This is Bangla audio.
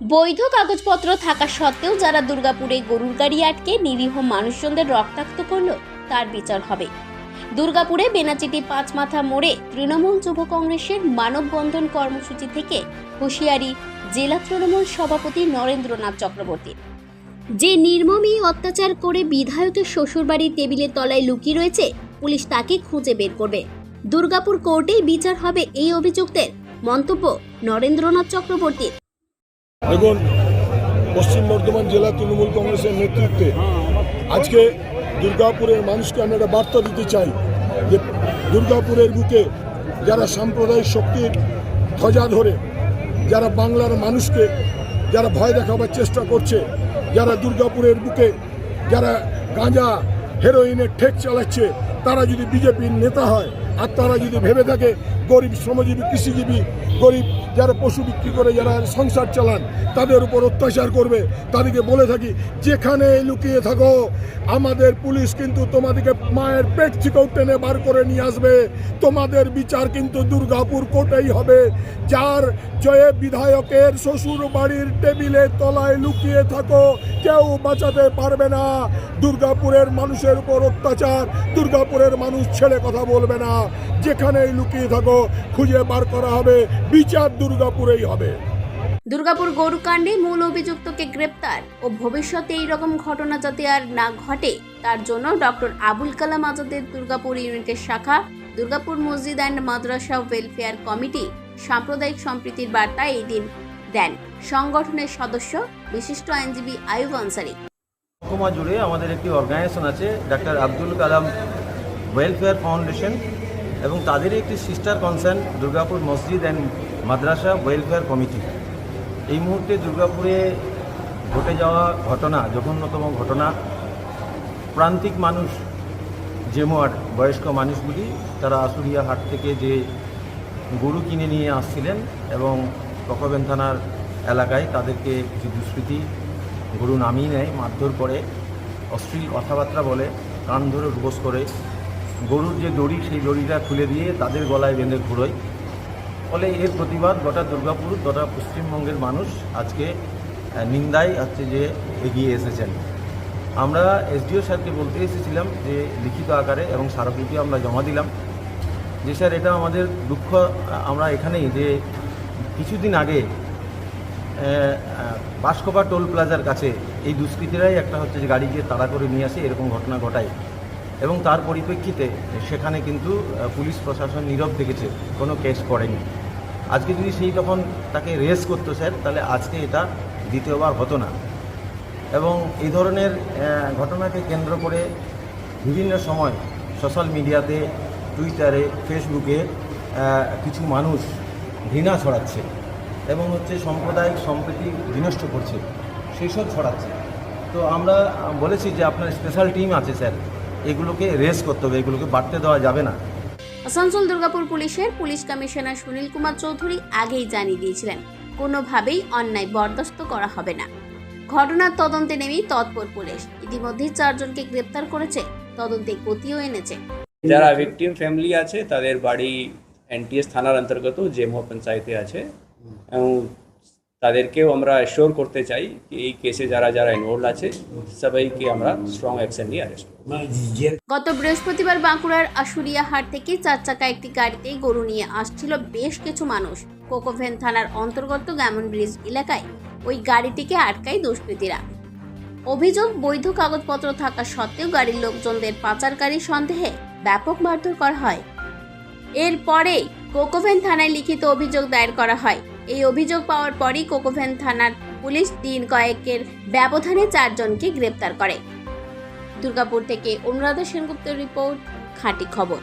বৈধ কাগজপত্র থাকা সত্ত্বেও যারা দুর্গাপুরে গরুর গাড়ি আটকে নিরীহ মানুষজনদের রক্তাক্ত করল, তার বিচার হবে। দুর্গাপুরে বেনাচিটি পাঁচ মাথা মোড়ে তৃণমূল যুব কংগ্রেসের মানববন্ধন কর্মসূচি থেকে হুঁশিয়ারি জেলা তৃণমূল সভাপতি নরেন্দ্রনাথ চক্রবর্তী। যে নির্মমই অত্যাচার করে বিধায়কের শ্বশুরবাড়ির টেবিলের তলায় লুকিয়ে রয়েছে, পুলিশ তাকে খুঁজে বের করবে। দুর্গাপুর কোর্টেই বিচার হবে এই অভিযুক্তের মন্তব্য নরেন্দ্রনাথ চক্রবর্তীর। দেখুন পশ্চিম বর্ধমান জেলা তৃণমূল কংগ্রেসের নেতৃত্বে আজকে দুর্গাপুরের মানুষকে আমি একটা বার্তা দিতে চাই যে দুর্গাপুরের বুকে যারা সাম্প্রদায়িক শক্তির ধ্বজা ধরে, যারা বাংলার মানুষকে যারা ভয় দেখাবার চেষ্টা করছে, যারা দুর্গাপুরের বুকে যারা গাঁজা হেরোইনের ঠেক চালাচ্ছে, তারা যদি বিজেপির নেতা হয় আর তারা যদি ভেবে থাকে গরিব শ্রমজীবী, কৃষিজীবী গরিব যারা পশু বিক্রি করে, যারা সংসার চালান, তাদের উপর অত্যাচার করবে। তাদেরকে বলে থাকি, যেখানে লুকিয়ে থাকো, আমাদের পুলিশ কিন্তু তোমাদেরকে মায়ের পেট থেকেও টেনে বার করে নিয়ে আসবে। তোমাদের বিচার কিন্তু দুর্গাপুর কোর্টেই হবে। যার জয়ে বিধায়কের শ্বশুর বাড়ির টেবিলের তলায় লুকিয়ে থাকো কেউ বাঁচাতে পারবে না। দুর্গাপুরের মানুষের উপর অত্যাচার, দুর্গাপুরের মানুষ ছেড়ে কথা বলবে না। যেখানেই লুকিয়ে থাকো, খুঁজে বার করা হবে, বিচার দুর্গাপুরেই হবে। দুর্গাপুর গরুকাণ্ডে মূল অভিযুক্তকে গ্রেপ্তার ও ভবিষ্যতে এই রকম ঘটনা যাতে আর না ঘটে, তার জন্য ডক্টর আবুল কালাম আজাদের দুর্গাপুর ইউনিটের শাখা, দুর্গাপুর মসজিদ অ্যান্ড মাদ্রাসা ওয়েলফেয়ার কমিটি সাম্প্রদায়িক সম্প্রীতির বার্তা এই দিন দেন। সংগঠনের সদস্য, বিশিষ্ট আইনজীবী আয়ুব আনসারি। মহকুমা জুড়ে আমাদের একটি অর্গানাইজেশন আছে doctor Abdul Kalam welfare foundation এবং তাদেরই একটি সিস্টার কনসার্ন দুর্গাপুর মসজিদ অ্যান্ড মাদ্রাসা ওয়েলফেয়ার কমিটি এই মুহূর্তে দুর্গাপুরে ঘটে যাওয়া ঘটনা, জঘন্যতম ঘটনা, প্রান্তিক মানুষ, জেমোয়ার বয়স্ক মানুষগুলি, তারা আশুরিয়া হাট থেকে যে গরু কিনে নিয়ে আসছিলেন এবং ককবেন থানার এলাকায় তাদেরকে কিছু দুষ্কৃতী গরু নামিয়ে নেয়, মারধর করে, অশ্লীল কথাবার্তা বলে, কান ধরে রোবস করে। গরুর যে দড়ি, সেই দড়িটা খুলে দিয়ে তাদের গলায় বেঁধে ঘুরোয় ফলে এর প্রতিবাদ গোটা দুর্গাপুর, গোটা পশ্চিমবঙ্গের মানুষ আজকে নিন্দায় হচ্ছে যে এগিয়ে এসেছেন। আমরা এসডিও স্যারকে বলতে এসেছিলাম যে লিখিত আকারে এবং স্মারকলিপি আমরা জমা দিলাম। যে স্যার, এটা আমাদের দুঃখ আমরা এখানেই যে কিছুদিন আগে বাসকোপা টোল প্লাজার কাছে এই দুষ্কৃতীরাই একটা হচ্ছে যে গাড়ি গিয়ে তাড়া করে নিয়ে আসে, এরকম ঘটনা ঘটায়। এবং তার পরিপ্রেক্ষিতে সেখানে কিন্তু পুলিশ প্রশাসন নীরব দেখেছে, কোনো কেস পড়েনি। আজকে যদি সেই তখন তাকে রেস করতো স্যার, তাহলে আজকে এটা দ্বিতীয়বার হতো না। এবং এই ধরনের ঘটনাকে কেন্দ্র করে বিভিন্ন সময় সোশ্যাল মিডিয়াতে, টুইটারে, ফেসবুকে কিছু মানুষ ঘৃণা ছড়াচ্ছে এবং হচ্ছে সাম্প্রদায়িক সম্প্রীতি বিনষ্ট করছে সেই সব ছড়াচ্ছে। তো আমরা বলেছি যে আপনার স্পেশাল টিম আছে স্যার এগুলোকে রেস করতে হবে এগুলোকে বাড়তে দেওয়া যাবে না। আসানসোল দুর্গাপুর পুলিশের পুলিশ কমিশনার সুনীল কুমার চৌধুরী আগেই জানিয়ে দিয়েছিলেন কোনোভাবেই অন্যায় বরদাস্ত করা হবে না। ঘটনার তদন্তে নেমেই তৎপর পুলিশ। ইতিমধ্যেই চারজনকে গ্রেপ্তার করেছে তদন্তে গতিও এনেছে। যারা ভিকটিম ফ্যামিলি আছে তাদের বাড়ি এনটিএস থানার অন্তর্গত জেমো পঞ্চায়েতে আছে, এবং তাদেরকেও আমরা অ্যাসিওর করতে চাই কি এই কেসে যারা যারা ইনভলভ আছে, সবাইকে আমরা স্ট্রং অ্যাকশন নিয়ে অ্যারেস্ট গত বৃহস্পতিবার বাঁকুড়ার আশুরিয়া হাট থেকে চার চাকা একটি গাড়িতে গরু নিয়ে আসছিল বেশ কিছু মানুষ। কোকোভেন থানার অন্তর্গত গ্যামন ব্রিজ এলাকায় ওই গাড়িটিকে আটকায় দুষ্কৃতীরা। অভিযোগ, বৈধ কাগজপত্র থাকা সত্ত্বেও গাড়ির লোকজনদের পাচারকারী সন্দেহে ব্যাপক মারধর করা হয়। এরপরেই কোকোভেন থানায় লিখিত অভিযোগ দায়ের করা হয়। এই অভিযোগ পাওয়ার পরই কোকোভেন থানার পুলিশ দিন কয়েকের ব্যবধানে চারজনকে গ্রেপ্তার করে। দুর্গাপুর থেকে অনুরাধা সেনগুপ্তের রিপোর্ট, খাঁটি খবর।